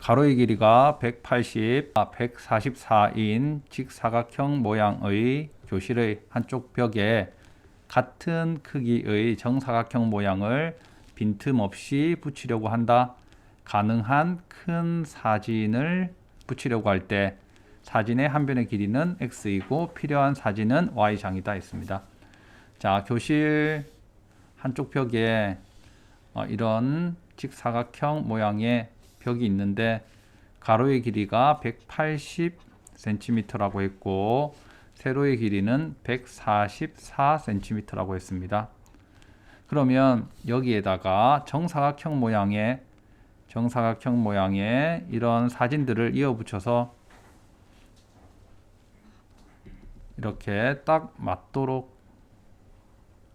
가로의 길이가 180, 아, 144인 직사각형 모양의 교실의 한쪽 벽에 같은 크기의 정사각형 모양을 빈틈없이 붙이려고 한다. 가능한 큰 사진을 붙이려고 할 때 사진의 한 변의 길이는 x이고 필요한 사진은 y장이다 했습니다. 자, 교실 한쪽 벽에 어, 이런 직사각형 모양의 벽이 있는데 가로의 길이가 180cm라고 했고 세로의 길이는 144cm라고 했습니다. 그러면 여기에다가 정사각형 모양의 정사각형 모양의 이런 사진들을 이어 붙여서 이렇게 딱 맞도록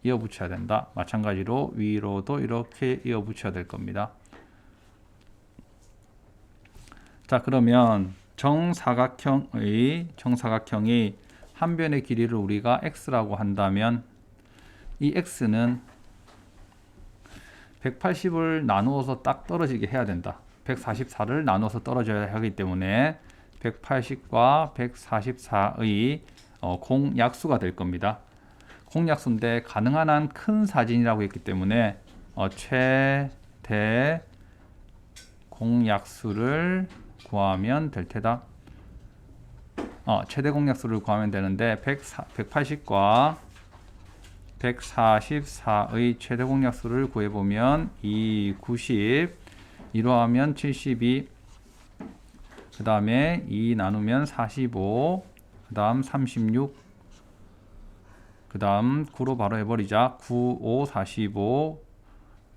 이어 붙여야 된다. 마찬가지로 위로도 이렇게 이어 붙여야 될 겁니다. 자, 그러면 정사각형의 정사각형이 한 변의 길이를 우리가 x라고 한다면 이 x는 180을 나누어서 딱 떨어지게 해야 된다. 144를 나눠서 떨어져야 하기 때문에 180과 144의 어, 공약수가 될 겁니다. 공약수인데 가능한 한 큰 사진이라고 했기 때문에 어, 최대 공약수를 구하면 될 테다. 어, 최대 공약수를 구하면 되는데 180과 144의 최대 공약수를 구해보면 2, 90 이로하면 72 그 다음에 2 나누면 45 그 다음 36 그 다음 9로 바로 해버리자. 9, 5, 45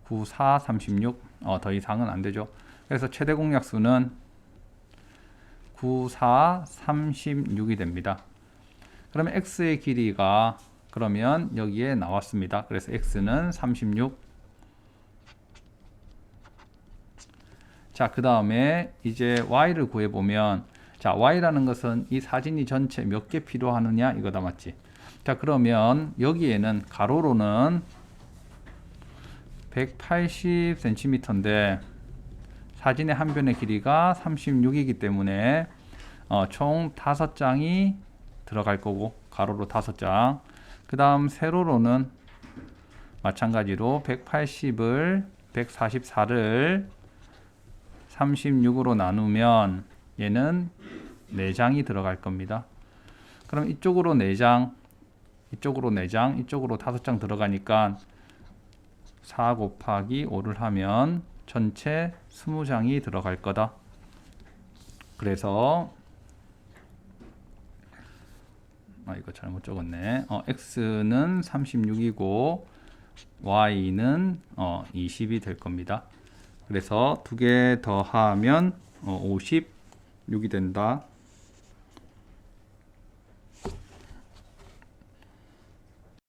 9, 4, 36 어, 더 이상은 안 되죠. 그래서 최대 공약수는 9, 4, 36이 됩니다 그러면 x의 길이가 그러면 여기에 나왔습니다. 그래서 x는 36. 자, 그 다음에 이제 y를 구해보면 자, y라는 것은 이 사진이 전체 몇 개 필요하느냐 이거다 맞지? 자, 그러면 여기에는 가로로는 180cm인데 사진의 한 변의 길이가 36이기 때문에 어, 총 5장이 들어갈 거고 가로로 5장 그 다음 세로로는 마찬가지로 180을 144를 36으로 나누면 얘는 4장이 들어갈 겁니다. 그럼 이쪽으로 4장, 이쪽으로 4장, 이쪽으로 5장 들어가니까 4 곱하기 5를 하면 전체 20장이 들어갈 거다. 그래서 아 이거 잘못 적었네. 어, x는 36이고 y는 어, 20이 될 겁니다. 그래서 두 개 더하면 어, 56이 된다.